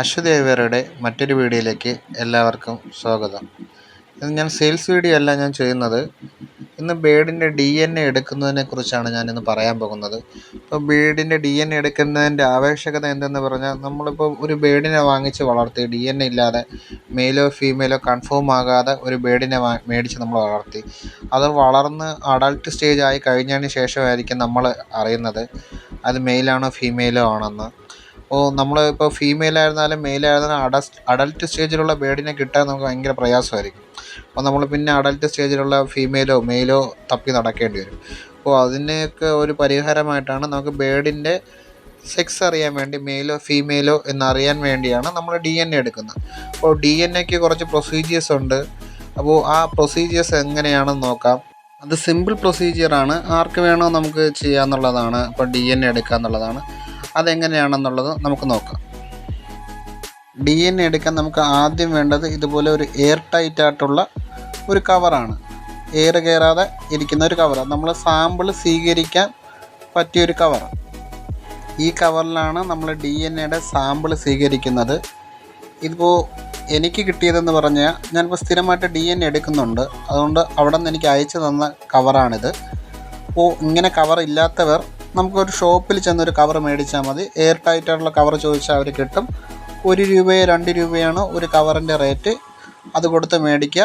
അശ്വതി ഐവറുടെ മറ്റൊരു വീഡിയോയിലേക്ക് എല്ലാവർക്കും സ്വാഗതം. ഇത് ഞാൻ സെയിൽസ് വീഡിയോ അല്ല ഞാൻ ചെയ്യുന്നത്. ഇന്ന് ബേഡിന്റെ ഡി എൻ എ എടുക്കുന്നതിനെ കുറിച്ചാണ് ഞാനിന്ന് പറയാൻ പോകുന്നത്. ഇപ്പോൾ ബേഡിന്റെ ഡി എൻ എ എടുക്കുന്നതിന്റെ ആവശ്യകത എന്തെന്ന് പറഞ്ഞാൽ നമ്മളിപ്പോൾ ഒരു ബേഡിനെ വാങ്ങിച്ച് വളർത്തി ഡി എൻ എ ഇല്ലാതെ മെയിലോ ഫീമെയിലോ കൺഫേം ആകാതെ ഒരു ബേഡിനെ മേടിച്ച് നമ്മൾ വളർത്തി. അത് വളർന്ന് അഡൾട്ട് സ്റ്റേജ് ആയി കഴിഞ്ഞതിന് ശേഷമായിരിക്കും നമ്മൾ അറിയുന്നത്. അത് മെയിലാണോ ഫീമെയിലോ ആണെന്ന്. ഓ നമ്മൾ ഇപ്പോൾ ഫീമെയിൽ ആയിരുന്നാലും മെയിൽ അഡൽട്ട് സ്റ്റേജിലുള്ള ബേഡിനെ കിട്ടാൻ നമുക്ക് ഭയങ്കര പ്രയാസമായിരിക്കും. അപ്പോൾ നമ്മൾ പിന്നെ അഡൽട്ട് സ്റ്റേജിലുള്ള ഫീമെയിലോ മെയിലോ തപ്പി നടക്കേണ്ടി വരും. അപ്പോൾ അതിനൊക്കെ ഒരു പരിഹാരമായിട്ടാണ് നമുക്ക് ബേഡിന്റെ സെക്സ് അറിയാൻ വേണ്ടി മെയിലോ ഫീമെയിലോ എന്നറിയാൻ വേണ്ടിയാണ് നമ്മൾ ഡി എൻ എ എടുക്കുന്നത്. അപ്പോൾ ഡി എൻ എക്ക് കുറച്ച് പ്രൊസീജിയേഴ്സ് ഉണ്ട്. അപ്പോൾ ആ പ്രൊസീജിയേഴ്സ് എങ്ങനെയാണെന്ന് നോക്കാം. അത് സിമ്പിൾ പ്രൊസീജിയറാണ് ആർക്ക് വേണോ നമുക്ക് ചെയ്യാമെന്നുള്ളതാണ് ഇപ്പോൾ ഡി എൻ എ എടുക്കുക എന്നുള്ളതാണ്. അതെങ്ങനെയാണെന്നുള്ളത് നമുക്ക് നോക്കാം. ഡി എൻ എ എടുക്കാൻ നമുക്ക് ആദ്യം വേണ്ടത് ഇതുപോലെ ഒരു എയർ ടൈറ്റ് ആയിട്ടുള്ള ഒരു കവറാണ് എയർ കയറാതെ ഇരിക്കുന്ന ഒരു കവറാണ് നമ്മൾ സാമ്പിൾ സ്വീകരിക്കാൻ പറ്റിയൊരു കവർ ഈ കവറിലാണ് നമ്മൾ ഡി എൻ എയുടെ സാമ്പിൾ സ്വീകരിക്കുന്നത്. ഇതിപ്പോൾ എനിക്ക് കിട്ടിയതെന്ന് പറഞ്ഞാൽ ഞാനിപ്പോൾ സ്ഥിരമായിട്ട് ഡി എൻ എടുക്കുന്നുണ്ട്. അതുകൊണ്ട് അവിടെ നിന്ന് എനിക്ക് അയച്ചു തന്ന കവറാണിത്. അപ്പോൾ ഇങ്ങനെ കവർ ഇല്ലാത്തവർ നമുക്കൊരു ഷോപ്പിൽ ചെന്നൊരു കവർ മേടിച്ചാൽ മതി. എയർ ടൈറ്റ് ആയിട്ടുള്ള കവർ ചോദിച്ചാൽ അവർ കിട്ടും. ഒരു രൂപയോ രണ്ട് രൂപയാണ് ഒരു കവറിന്റെ റേറ്റ് അത് കൊടുത്ത് മേടിക്കുക.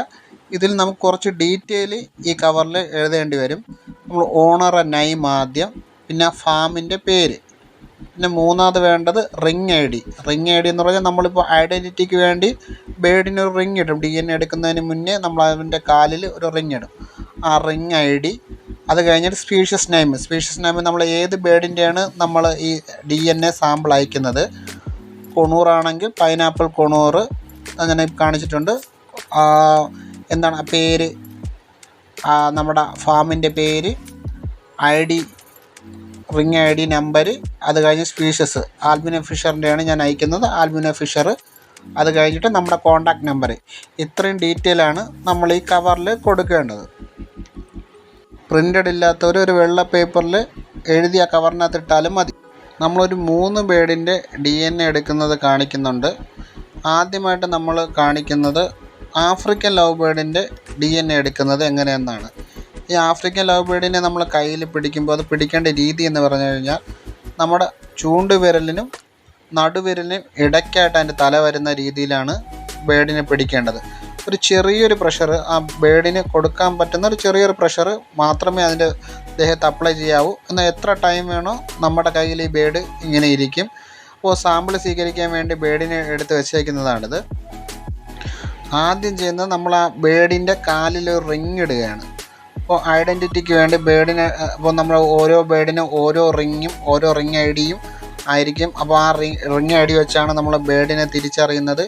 ഇതിൽ നമുക്ക് കുറച്ച് ഡീറ്റെയിൽ ഈ കവറിൽ എഴുതേണ്ടി വരും. നമ്മൾ ഓണറെ നെയിം ആദ്യം പിന്നെ ഫാമിന്റെ പേര്. പിന്നെ മൂന്നാമത് വേണ്ടത് ring I D. Ring I D എന്ന് പറഞ്ഞാൽ നമ്മളിപ്പോൾ ഐഡന്റിറ്റിക്ക് വേണ്ടി ബേഡിന് ഒരു റിങ് ഇടും. ഡി എൻ എ എടുക്കുന്നതിന് മുന്നേ നമ്മൾ അതിന്റെ കാലിൽ ഒരു റിങ് ഇടും. ആ റിങ് ഐ ഡി. അത് കഴിഞ്ഞിട്ട് സ്പീഷ്യസ് നെയിം. സ്പീഷ്യസ് നെയിം നമ്മൾ ഏത് ബേഡിന്റെയാണ് നമ്മൾ ഈ ഡി എൻ എ സാമ്പിൾ അയക്കുന്നത്? കൊണൂറാണെങ്കിൽ പൈനാപ്പിൾ കൊണൂറ് അങ്ങനെ കാണിച്ചിട്ടുണ്ട്. എന്താണ് പേര്? നമ്മുടെ ഫാമിന്റെ പേര് I D ring I D number അത് കഴിഞ്ഞ് സ്പീഷ്യസ് ആൽബിന ഫിഷറിന്റെയാണ് ഞാൻ അയക്കുന്നത്. ആൽബിന ഫിഷർ അത് കഴിഞ്ഞിട്ട് നമ്മുടെ കോണ്ടാക്ട് നമ്പർ ഇത്രയും ഡീറ്റെയിൽ ആണ് നമ്മൾ ഈ കവറിൽ കൊടുക്കേണ്ടത്. പ്രിന്റഡ് ഇല്ലാത്തവർ ഒരു വെള്ള പേപ്പറിൽ എഴുതിയ കവറിനകത്ത് ഇട്ടാലും മതി. നമ്മളൊരു മൂന്ന് ബേഡിന്റെ ഡി എൻ എ എടുക്കുന്നത് കാണിക്കുന്നുണ്ട്. ആദ്യമായിട്ട് നമ്മൾ കാണിക്കുന്നത് ആഫ്രിക്കൻ ലവ് ബേഡിന്റെ ഡി എൻ എ എടുക്കുന്നത് എങ്ങനെയെന്നാണ്. ഈ ആഫ്രിക്കൻ ലവ് ബേഡിനെ നമ്മൾ കയ്യിൽ പിടിക്കുമ്പോൾ അത് പിടിക്കേണ്ട രീതി എന്ന് പറഞ്ഞു കഴിഞ്ഞാൽ നമ്മുടെ ചൂണ്ടുവിരലിനും നടുവിരലിനും ഇടയ്ക്കായിട്ട് അതിന്റെ തല വരുന്ന രീതിയിലാണ് ബേഡിനെ പിടിക്കേണ്ടത്. ഒരു ചെറിയൊരു പ്രഷർ ആ ബേഡിന് കൊടുക്കാൻ പറ്റുന്ന ഒരു ചെറിയൊരു പ്രഷർ മാത്രമേ അതിന്റെ ദേഹത്ത് അപ്ലൈ ചെയ്യാവൂ. എന്നാൽ എത്ര ടൈം വേണോ നമ്മുടെ കയ്യിൽ ഈ ബേഡ് ഇങ്ങനെ ഇരിക്കും. അപ്പോൾ സാമ്പിൾ സ്വീകരിക്കാൻ വേണ്ടി ബേഡിനെ എടുത്ത് വെച്ചേക്കുന്നതാണിത്. ആദ്യം ചെയ്യുന്നത് നമ്മൾ ആ ബേഡിന്റെ കാലിൽ ഒരു റിങ് ഇടുകയാണ്. അപ്പോൾ ഐഡന്റിറ്റിക്ക് വേണ്ടി ബേഡിന് അപ്പോൾ നമ്മൾ ഓരോ ബേഡിനും ഓരോ റിങ്ങും ഓരോ റിങ് ഐ ഡിയും ആയിരിക്കും. അപ്പോൾ ആ റിങ് റിങ് ഐ ഡി വെച്ചാണ് നമ്മൾ ബേഡിനെ തിരിച്ചറിയുന്നത്.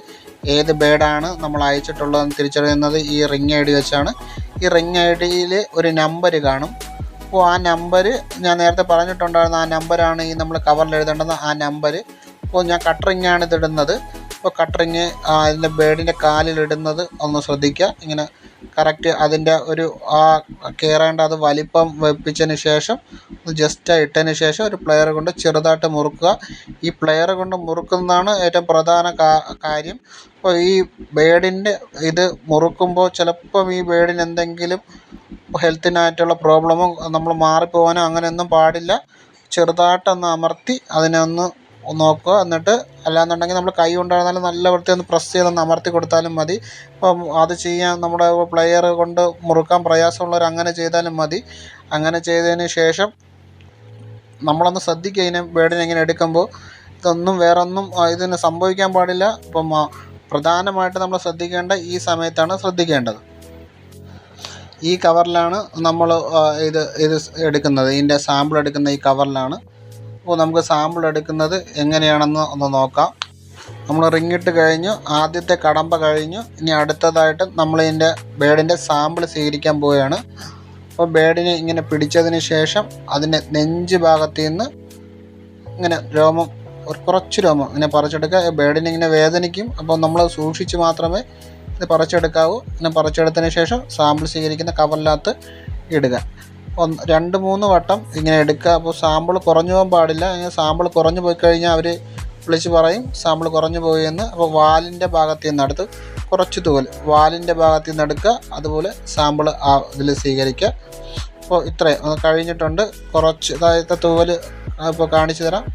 ഏത് ബേഡാണ് നമ്മൾ അയച്ചിട്ടുള്ളതെന്ന് തിരിച്ചറിയുന്നത് ഈ റിങ് ഐ ഡി വെച്ചാണ്. ഈ റിങ് ഐ ഡിയിൽ ഒരു നമ്പർ കാണും. അപ്പോൾ ആ നമ്പർ ഞാൻ നേരത്തെ പറഞ്ഞിട്ടുണ്ടായിരുന്ന ആ നമ്പറാണ് ഈ നമ്മൾ കവറിൽ എഴുതേണ്ടത് ആ നമ്പർ അപ്പോൾ ഞാൻ കട്ടറിങ്ങാണ് ഇതിടുന്നത്. അപ്പോൾ കട്ടറിങ് അതിന്റെ ബേഡിന്റെ കാലിലിടുന്നത് ഒന്ന് ശ്രദ്ധിക്കുക ഇങ്ങനെ കറക്റ്റ് അതിന്റെ ഒരു ആ കയറേണ്ട അത് വലിപ്പം വെപ്പിച്ചതിന് ശേഷം ജസ്റ്റ് ഇട്ടതിന് ശേഷം ഒരു പ്ലെയർ കൊണ്ട് ചെറുതായിട്ട് മുറുക്കുക. ഈ പ്ലെയർ കൊണ്ട് മുറുക്കുന്നതാണ് ഏറ്റവും പ്രധാന കാര്യം. അപ്പോൾ ഈ ബേഡിന്റെ ഇത് മുറുക്കുമ്പോൾ ചിലപ്പം ഈ ബേഡിന് എന്തെങ്കിലും ഹെൽത്തിനായിട്ടുള്ള പ്രോബ്ലമോ നമ്മൾ മാറിപ്പോകാനോ അങ്ങനെയൊന്നും പാടില്ല. ചെറുതായിട്ടൊന്ന് അമർത്തി അതിനെ ഒന്ന് നോക്കുക. എന്നിട്ട് അല്ലാന്നുണ്ടെങ്കിൽ നമ്മൾ കൈ കൊണ്ടായിരുന്നാലും നല്ല വൃത്തി ഒന്ന് പ്രസ് ചെയ്തൊന്ന് അമർത്തി കൊടുത്താലും മതി. അപ്പം അത് ചെയ്യാൻ നമ്മുടെ പ്ലെയർ കൊണ്ട് മുറുക്കാൻ പ്രയാസമുള്ളവർ അങ്ങനെ ചെയ്താലും മതി. അങ്ങനെ ചെയ്തതിന് ശേഷം നമ്മളൊന്ന് ശ്രദ്ധിക്കുക ഇതിനെ ബേഡിനെ ഇങ്ങനെ എടുക്കുമ്പോൾ. ഇതൊന്നും വേറൊന്നും ഇതിന് സംഭവിക്കാൻ പാടില്ല. ഇപ്പം പ്രധാനമായിട്ട് നമ്മൾ ശ്രദ്ധിക്കേണ്ട ഈ സമയത്താണ് ശ്രദ്ധിക്കേണ്ടത്. ഈ കവറിലാണ് നമ്മൾ ഇത് ഇത് എടുക്കുന്നത്. ഇതിന്റെ സാമ്പിൾ എടുക്കുന്ന ഈ കവറിലാണ് അപ്പോൾ നമുക്ക് സാമ്പിൾ എടുക്കുന്നത് എങ്ങനെയാണെന്ന് ഒന്ന് നോക്കാം. നമ്മൾ റിങ്ങിട്ട് കഴിഞ്ഞു ആദ്യത്തെ കടമ്പ കഴിഞ്ഞു. ഇനി അടുത്തതായിട്ട് നമ്മൾ ഇതിന്റെ ബേഡിന്റെ സാമ്പിൾ സ്വീകരിക്കാൻ പോവുകയാണ്. അപ്പോൾ ബേഡിനെ ഇങ്ങനെ പിടിച്ചതിന് ശേഷം അതിന്റെ നെഞ്ച് ഭാഗത്ത് നിന്ന് ഇങ്ങനെ രോമം ഒരു കുറച്ച് രോമം ഇങ്ങനെ പറിച്ചെടുക്കുക. ബേഡിന് ഇങ്ങനെ വേദനിക്കും. അപ്പോൾ നമ്മൾ സൂക്ഷിച്ച് മാത്രമേ ഇത് പറിച്ചെടുക്കാവൂ. ഇങ്ങനെ പറിച്ചെടുത്തതിന് ശേഷം സാമ്പിൾ സ്വീകരിക്കുന്ന കവറിനകത്ത് ഇടുക. രണ്ട് മൂന്ന് വട്ടം ഇങ്ങനെ എടുക്കുക. അപ്പോൾ സാമ്പിൾ കുറഞ്ഞു പോകാൻ പാടില്ല. അങ്ങനെ സാമ്പിൾ കുറഞ്ഞു പോയി കഴിഞ്ഞാൽ അവർ വിളിച്ച് പറയും സാമ്പിൾ കുറഞ്ഞു പോയി എന്ന്. അപ്പോൾ വാലിന്റെ ഭാഗത്ത് നിന്ന് കുറച്ച് തൂവൽ. വാലിന്റെ ഭാഗത്ത് നിന്ന് എടുക്കുക. അതുപോലെ സാമ്പിൾ ആ ഇതിൽ സ്വീകരിക്കുക. അപ്പോൾ ഇത്രയും. അത് കഴിഞ്ഞിട്ടുണ്ട്. കുറച്ച് അതായത് തൂവൽ ഇപ്പോൾ കാണിച്ചു തരാം.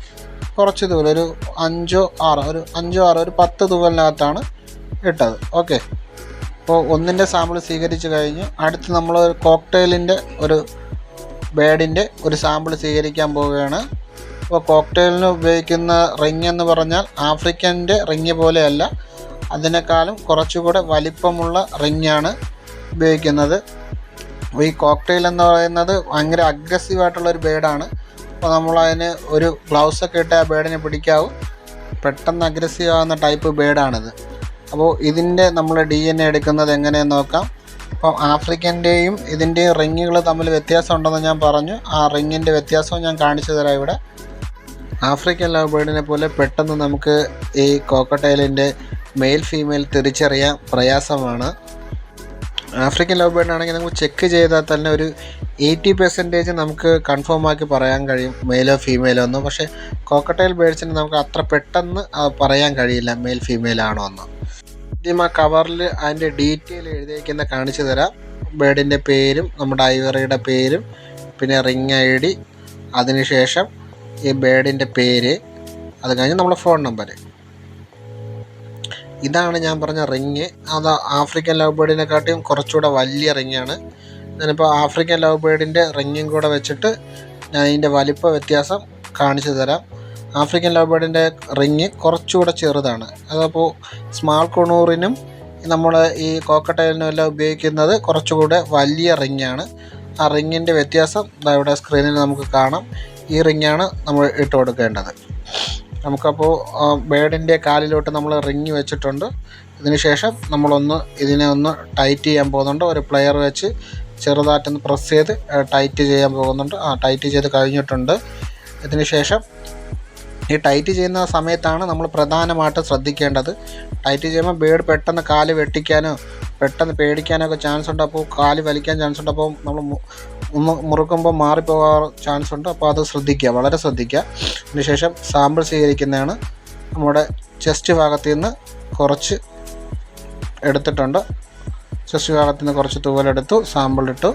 കുറച്ച് തൂവൽ. ഒരു അഞ്ചോ ആറോ ഒരു അഞ്ചോ ആറോ ഒരു പത്ത് തൂവലിനകത്താണ് ഇട്ടത്. ഓക്കെ. അപ്പോൾ ഒന്നിന്റെ സാമ്പിൾ സ്വീകരിച്ച് കഴിഞ്ഞ് അടുത്ത് നമ്മൾ കോക്ടെയിലിന്റെ ഒരു ബേഡിന്റെ ഒരു സാമ്പിൾ സ്വീകരിക്കാൻ പോവുകയാണ്. അപ്പോൾ കോക്ടെയിലിന് ഉപയോഗിക്കുന്ന റിങ് എന്ന് പറഞ്ഞാൽ ആഫ്രിക്കന്റെ റിങ് പോലെയല്ല. അതിനേക്കാളും കുറച്ചുകൂടെ വലിപ്പമുള്ള റിങ്ങാണ് ഉപയോഗിക്കുന്നത്. ഈ കോക്ടെയിൽ എന്ന് പറയുന്നത് ഭയങ്കര അഗ്രസീവ് ആയിട്ടുള്ള ഒരു ബേഡാണ്. അപ്പോൾ നമ്മളതിന് ഒരു ഗ്ലൗസ് ഒക്കെ ഇട്ട് ആ ബേഡിനെ പിടിക്കാവും. പെട്ടെന്ന് അഗ്രസീവ് ആകുന്ന ടൈപ്പ് ബേഡാണിത്. അപ്പോൾ ഇതിന്റെ നമ്മൾ ഡി എൻ എ എടുക്കുന്നത് എങ്ങനെയെന്ന് നോക്കാം. അപ്പോൾ ആഫ്രിക്കന്റെയും ഇതിന്റെയും റിങ്ങുകൾ തമ്മിൽ വ്യത്യാസം ഉണ്ടെന്ന് ഞാൻ പറഞ്ഞു. ആ റിങ്ങിന്റെ വ്യത്യാസവും ഞാൻ കാണിച്ചു തരാം ഇവിടെ. ആഫ്രിക്കൻ ലവ് ബേർഡിനെ പോലെ പെട്ടെന്ന് നമുക്ക് ഈ കോക്കട്ടൈലിന്റെ മെയിൽ ഫീമെയിൽ തിരിച്ചറിയാൻ പ്രയാസമാണ്. ആഫ്രിക്കൻ ലവ് ബേർഡ് ആണെങ്കിൽ നമുക്ക് ചെക്ക് ചെയ്താൽ തന്നെ ഒരു എയ്റ്റി പെർസെന്റേജ് നമുക്ക് കൺഫേം ആക്കി പറയാൻ കഴിയും മെയിലോ ഫീമെയിലോ എന്ന് പക്ഷേ കോക്കട്ടൈൽ ബേഡ്സിന് നമുക്ക് അത്ര പെട്ടെന്ന് പറയാൻ കഴിയില്ല മെയിൽ ഫീമെയിൽ ആണോ എന്ന്. ആദ്യം കവറിൽ അതിന്റെ ഡീറ്റെയിൽ എഴുതിയിരിക്കുന്ന കാണിച്ചു തരാം. ബേഡിന്റെ പേരും നമ്മുടെ ഐവറിയുടെ പേരും പിന്നെ റിങ് ഐ ഡി അതിനുശേഷം ഈ ബേഡിന്റെ പേര് അത് കഴിഞ്ഞ് നമ്മുടെ ഫോൺ നമ്പർ. ഇതാണ് ഞാൻ പറഞ്ഞ റിങ് അത് ആഫ്രിക്കൻ ലവ് ബേഡിനെക്കാട്ടിയും കുറച്ചുകൂടെ വലിയ റിങ്ങാണ് ഞാനിപ്പോൾ ആഫ്രിക്കൻ ലവ് ബേഡിന്റെ റിങ്ങും കൂടെ വെച്ചിട്ട് ഞാൻ ഇതിന്റെ വലിപ്പ വ്യത്യാസം കാണിച്ചു തരാം. ആഫ്രിക്കൻ ലവ് റിങ് കുറച്ചുകൂടെ ചെറുതാണ്. അതപ്പോൾ സ്മാൾ കൊണൂറിനും നമ്മൾ ഈ കോക്കട്ടയിലിനും എല്ലാം ഉപയോഗിക്കുന്നത് കുറച്ചുകൂടെ വലിയ റിങ്ങാണ്. ആ റിങ്ങിന്റെ വ്യത്യാസം ഇവിടെ സ്ക്രീനിൽ നമുക്ക് കാണാം. ഈ റിങ്ങാണ് നമ്മൾ ഇട്ട് കൊടുക്കേണ്ടത്. നമുക്കപ്പോൾ ബേഡിന്റെ കാലിലോട്ട് നമ്മൾ റിങ് വെച്ചിട്ടുണ്ട്. ഇതിനുശേഷം നമ്മളൊന്ന് ഇതിനെ ഒന്ന് ടൈറ്റ് ചെയ്യാൻ പോകുന്നുണ്ട്. ഒരു പ്ലെയർ വെച്ച് ചെറുതായിട്ടൊന്ന് പ്രസ് ചെയ്ത് ടൈറ്റ് ചെയ്യാൻ പോകുന്നുണ്ട്. ആ ടൈറ്റ് ചെയ്ത് കഴിഞ്ഞിട്ടുണ്ട്. ഇതിന് ശേഷം ഈ ടൈറ്റ് ചെയ്യുന്ന സമയത്താണ് നമ്മൾ പ്രധാനമായിട്ട് ശ്രദ്ധിക്കേണ്ടത്. ടൈറ്റ് ചെയ്യുമ്പോൾ ബേഡ് പെട്ടെന്ന് കാൽ വെട്ടിക്കാനോ പെട്ടെന്ന് പേടിക്കാനോ ഒക്കെ ചാൻസ് ഉണ്ട്. അപ്പോൾ കാൽ വലിക്കാൻ ചാൻസ് ഉണ്ട്. അപ്പോൾ നമ്മൾ ഒന്ന് മുറുക്കുമ്പോൾ മാറിപ്പോകാൻ ചാൻസ് ഉണ്ട്. അപ്പോൾ അത് ശ്രദ്ധിക്കുക വളരെ ശ്രദ്ധിക്കുക. അതിനുശേഷം സാമ്പിൾ സ്വീകരിക്കുന്നതാണ്. നമ്മുടെ ചെസ്റ്റ് ഭാഗത്തു നിന്ന് കുറച്ച് എടുത്തിട്ടുണ്ട്. ചെസ്റ്റ് ഭാഗത്തു നിന്ന് കുറച്ച് തൂവലെടുത്തു സാമ്പിൾ ഇട്ടു.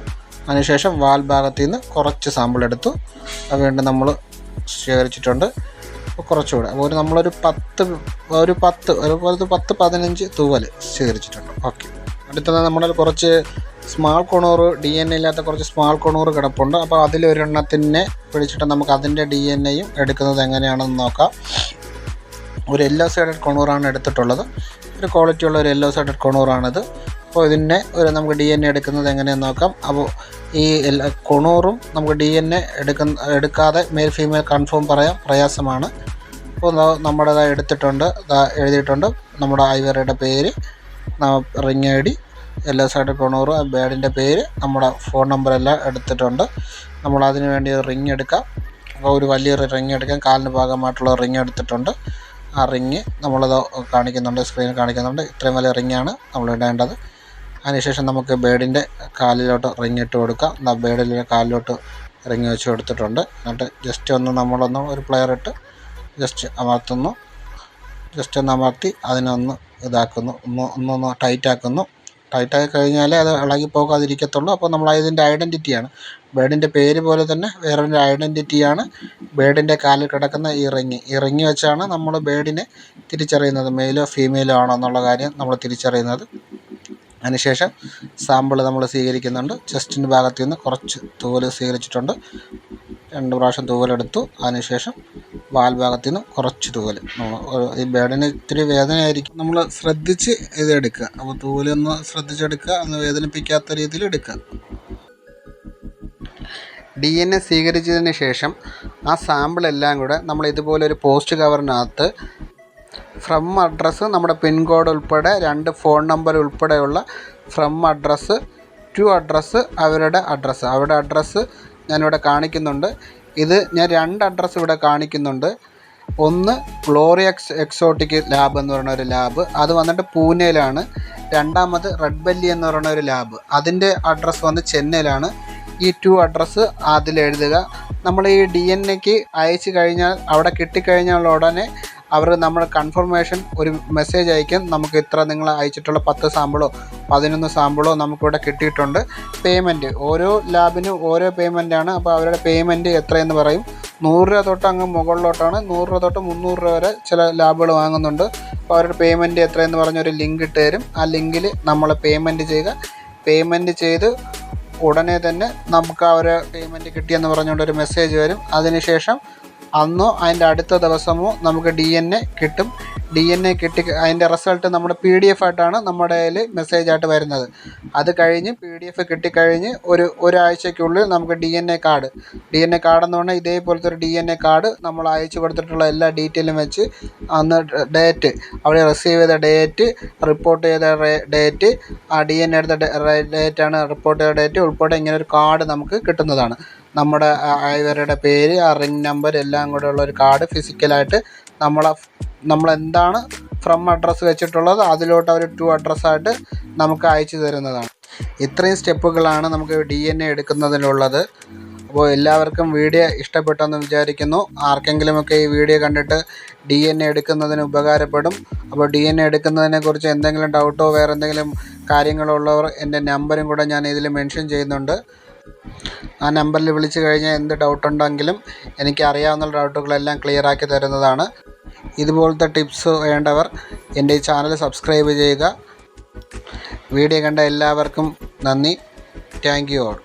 അതിനുശേഷം വാൽ ഭാഗത്തു നിന്ന് കുറച്ച് സാമ്പിൾ എടുത്തു. അത് വീണ്ടും നമ്മൾ ശേഖരിച്ചിട്ടുണ്ട്. കുറച്ചുകൂടെ. അപ്പോൾ ഒരു നമ്മളൊരു പത്ത് ഒരു പത്ത് ഒരു പത്ത് പതിനഞ്ച് തൂവൽ ശേഖരിച്ചിട്ടുണ്ട്. ഓക്കെ. അടുത്തത് നമ്മുടെ കുറച്ച് small conure D N A ഇല്ലാത്ത കുറച്ച് സ്മാൾ കൊണൂറ് കിടപ്പുണ്ട്. അപ്പോൾ അതിലൊരെണ്ണത്തിനെ പിടിച്ചിട്ട് നമുക്ക് അതിന്റെ ഡി എൻ എയും എടുക്കുന്നത് എങ്ങനെയാണെന്ന് നോക്കാം. ഒരു യെല്ലോ സൈഡഡ് കൊണൂറാണ് എടുത്തിട്ടുള്ളത്. ഒരു ക്വാളിറ്റി ഉള്ള ഒരു യെല്ലോ സൈഡഡ് കൊണൂറാണിത് അപ്പോൾ ഇതിനെ ഒരു നമുക്ക് ഡി എൻ എ എടുക്കുന്നത് എങ്ങനെയെന്ന് നോക്കാം. അപ്പോൾ ഈ എല്ലാ കൊണൂറും നമുക്ക് ഡി എൻ എ എടുക്കുന്ന എടുക്കാതെ മെയിൽ ഫീമെയിൽ കൺഫേം പറയാൻ പ്രയാസമാണ്. അപ്പോൾ നമ്മുടെ എടുത്തിട്ടുണ്ട്. എഴുതിയിട്ടുണ്ട്. നമ്മുടെ ഐവറയുടെ പേര് ring I D yellow side conure ബേഡിന്റെ പേര് നമ്മുടെ ഫോൺ നമ്പറെല്ലാം എടുത്തിട്ടുണ്ട്. നമ്മൾ അതിന് വേണ്ടി റിങ് എടുക്കാം. അപ്പോൾ ഒരു വലിയൊരു റിങ് എടുക്കാം. കാലിന് ഭാഗമായിട്ടുള്ള റിങ് എടുത്തിട്ടുണ്ട്. ആ റിങ് നമ്മളത് കാണിക്കുന്നുണ്ട് സ്ക്രീനിൽ കാണിക്കുന്നുണ്ട്. ഇത്രയും വലിയ റിങ്ങാണ് നമ്മൾ ഇടേണ്ടത്. അതിനുശേഷം നമുക്ക് ബേഡിന്റെ കാലിലോട്ട് റിങ് ഇട്ട് കൊടുക്കാം. എന്നാൽ ബേഡിലെ കാലിലോട്ട് റിങ് വെച്ച് കൊടുത്തിട്ടുണ്ട്. എന്നിട്ട് ജസ്റ്റ് ഒന്ന് നമ്മളൊന്ന് ഒരു പ്ലെയർ ഇട്ട് ജസ്റ്റ് അമർത്തുന്നു. ജസ്റ്റ് ഒന്ന് അമർത്തി അതിനൊന്ന് ഇതാക്കുന്നു. ഒന്ന് ഒന്നൊന്ന് ടൈറ്റ് ആക്കുന്നു. ടൈറ്റായി കഴിഞ്ഞാലേ അത് ഇളകി പോകാതിരിക്കത്തുള്ളൂ അപ്പോൾ നമ്മൾ അതിന്റെ ഐഡന്റിറ്റിയാണ്. ബേഡിന്റെ പേര് പോലെ തന്നെ വേറൊരു ഐഡന്റിറ്റിയാണ് ബേഡിന്റെ കാലിൽ കിടക്കുന്ന ഈ റിങ്. ഈ റിങ് വെച്ചാണ് നമ്മൾ ബേഡിനെ തിരിച്ചറിയുന്നത്. മെയിലോ ഫീമെയിലോ ആണോ എന്നുള്ള കാര്യം നമ്മൾ തിരിച്ചറിയുന്നത്. അതിനുശേഷം സാമ്പിൾ നമ്മൾ സ്വീകരിക്കുന്നുണ്ട്. ചെസ്റ്റിന്റെ ഭാഗത്ത് നിന്ന് കുറച്ച് തൂവൽ സ്വീകരിച്ചിട്ടുണ്ട്. രണ്ട് പ്രാവശ്യം തൂവലെടുത്തു. അതിനുശേഷം വാൽ ഭാഗത്ത് നിന്ന് കുറച്ച് തൂവൽ ഈ ബേഡിന് ഇത്തിരി വേദനയായിരിക്കും. നമ്മൾ ശ്രദ്ധിച്ച് ഇത് എടുക്കുക. അപ്പോൾ തൂവലൊന്ന് ശ്രദ്ധിച്ചെടുക്കുക ഒന്ന് വേദനിപ്പിക്കാത്ത രീതിയിൽ എടുക്കുക. ഡി എൻ എ സ്വീകരിച്ചതിന് ശേഷം ആ സാമ്പിൾ എല്ലാം കൂടെ നമ്മൾ ഇതുപോലെ ഒരു പോസ്റ്റ് കവറിനകത്ത് ഫ്രം അഡ്രസ്സ് നമ്മുടെ പിൻകോഡ് ഉൾപ്പെടെ രണ്ട് ഫോൺ നമ്പർ ഉൾപ്പെടെയുള്ള ഫ്രം അഡ്രസ്സ് ടു അഡ്രസ്സ് അവരുടെ അഡ്രസ്സ് അവരുടെ അഡ്രസ്സ് ഞാനിവിടെ കാണിക്കുന്നുണ്ട്. ഇത് ഞാൻ രണ്ട് അഡ്രസ്സ് ഇവിടെ കാണിക്കുന്നുണ്ട്. ഒന്ന് ഗ്ലോറി എക്സ് എക്സോട്ടിക് ലാബ് എന്ന് പറയുന്ന ഒരു ലാബ് അത് വന്നിട്ട് പൂനെയിലാണ്. രണ്ടാമത് റെഡ് ബെല്ലി എന്ന് പറയുന്ന ഒരു ലാബ് അതിന്റെ അഡ്രസ്സ് വന്ന് ചെന്നൈയിലാണ്. ഈ ടു അഡ്രസ്സ് അതിൽ എഴുതുക നമ്മൾ ഈ ഡി എൻ എക്ക് അയച്ചു കഴിഞ്ഞാൽ അവിടെ കിട്ടിക്കഴിഞ്ഞാൽ ഉടനെ അവർ നമ്മൾ കൺഫർമേഷൻ ഒരു മെസ്സേജ് അയക്കും നമുക്ക് ഇത്ര നിങ്ങൾ അയച്ചിട്ടുള്ള പത്ത് സാമ്പിളോ പതിനൊന്ന് സാമ്പിളോ നമുക്കിവിടെ കിട്ടിയിട്ടുണ്ട്. പേയ്മെന്റ് ഓരോ ലാബിനും ഓരോ പേയ്മെന്റാണ് അപ്പോൾ അവരുടെ പേയ്മെന്റ് എത്രയെന്ന് പറയും. നൂറ് രൂപ തൊട്ട് അങ്ങ് മുകളിലോട്ടാണ്. നൂറ് രൂപ തൊട്ട് മുന്നൂറ് രൂപ വരെ ചില ലാബുകൾ വാങ്ങുന്നുണ്ട്. അപ്പോൾ അവരുടെ പേയ്മെന്റ് എത്രയെന്ന് പറഞ്ഞൊരു ലിങ്ക് ഇട്ട് തരും. ആ ലിങ്കിൽ നമ്മൾ പേയ്മെന്റ് ചെയ്യുക. പേയ്മെന്റ് ചെയ്ത് ഉടനെ തന്നെ നമുക്ക് ആ ഒരു പേയ്മെന്റ് കിട്ടിയെന്ന് പറഞ്ഞുകൊണ്ട് ഒരു മെസ്സേജ് വരും. അതിനുശേഷം അന്നോ അതിന്റെ അടുത്ത ദിവസമോ നമുക്ക് ഡി എൻ എ കിട്ടും. ഡി എൻ എ കിട്ടി അതിന്റെ റിസൾട്ട് നമ്മുടെ പി ഡി എഫ് ആയിട്ടാണ് നമ്മുടെ കയ്യിൽ മെസ്സേജായിട്ട് വരുന്നത്. അത് കഴിഞ്ഞ് പി ഡി എഫ് കിട്ടിക്കഴിഞ്ഞ് ഒരു ഒരാഴ്ചയ്ക്കുള്ളിൽ നമുക്ക് D N A card D N A card എന്ന് പറഞ്ഞാൽ ഇതേപോലത്തെ ഒരു ഡി എൻ എ കാർഡ് നമ്മൾ അയച്ചു കൊടുത്തിട്ടുള്ള എല്ലാ ഡീറ്റെയിലും വെച്ച് അന്ന് ഡേറ്റ് അവിടെ റിസീവ് ചെയ്ത ഡേറ്റ് റിപ്പോർട്ട് ചെയ്ത ഡേറ്റ് ആ ഡി എൻ എ എടുത്ത ഡേറ്റാണ് റിപ്പോർട്ട് ചെയ്ത ഡേറ്റ് ഉൾപ്പെടെ ഇങ്ങനെ ഒരു കാർഡ് നമുക്ക് കിട്ടുന്നതാണ്. നമ്മുടെ ഇവരുടെ പേര് ആ റിംഗ് നമ്പർ എല്ലാം കൂടെ ഉള്ള ഒരു കാർഡ് ഫിസിക്കലായിട്ട് നമ്മളെ നമ്മളെന്താണ് ഫ്രം അഡ്രസ്സ് വെച്ചിട്ടുള്ളത് അതിലോട്ട് അവർ ടു അഡ്രസ്സായിട്ട് നമുക്ക് അയച്ചു തരുന്നതാണ്. ഇത്രയും സ്റ്റെപ്പുകളാണ് നമുക്ക് ഡി എൻ എ എടുക്കുന്നതിനുള്ളത്. അപ്പോൾ എല്ലാവർക്കും വീഡിയോ ഇഷ്ടപ്പെട്ടെന്ന് വിചാരിക്കുന്നു. ആർക്കെങ്കിലുമൊക്കെ ഈ വീഡിയോ കണ്ടിട്ട് ഡി എൻ എ എടുക്കുന്നതിന് ഉപകാരപ്പെടും. അപ്പോൾ ഡി എൻ എ എടുക്കുന്നതിനെക്കുറിച്ച് എന്തെങ്കിലും ഡൗട്ടോ വേറെ എന്തെങ്കിലും കാര്യങ്ങളോ ഉള്ളവർ എന്റെ നമ്പറും കൂടെ ഞാൻ ഇതിൽ മെൻഷൻ ചെയ്യുന്നുണ്ട്. ആ നമ്പറിൽ വിളിച്ചു കഴിഞ്ഞാൽ എന്ത് ഡൗട്ട് ഉണ്ടെങ്കിലും എനിക്ക് അറിയാവുന്ന ഡൗട്ടുകളെല്ലാം ക്ലിയർ ആക്കി തരുന്നതാണ്. ഇതുപോലത്തെ ടിപ്സ് വേണ്ടവർ എന്റെ ഈ ചാനൽ സബ്സ്ക്രൈബ് ചെയ്യുക. വീഡിയോ കണ്ട എല്ലാവർക്കും നന്ദി. Thank you all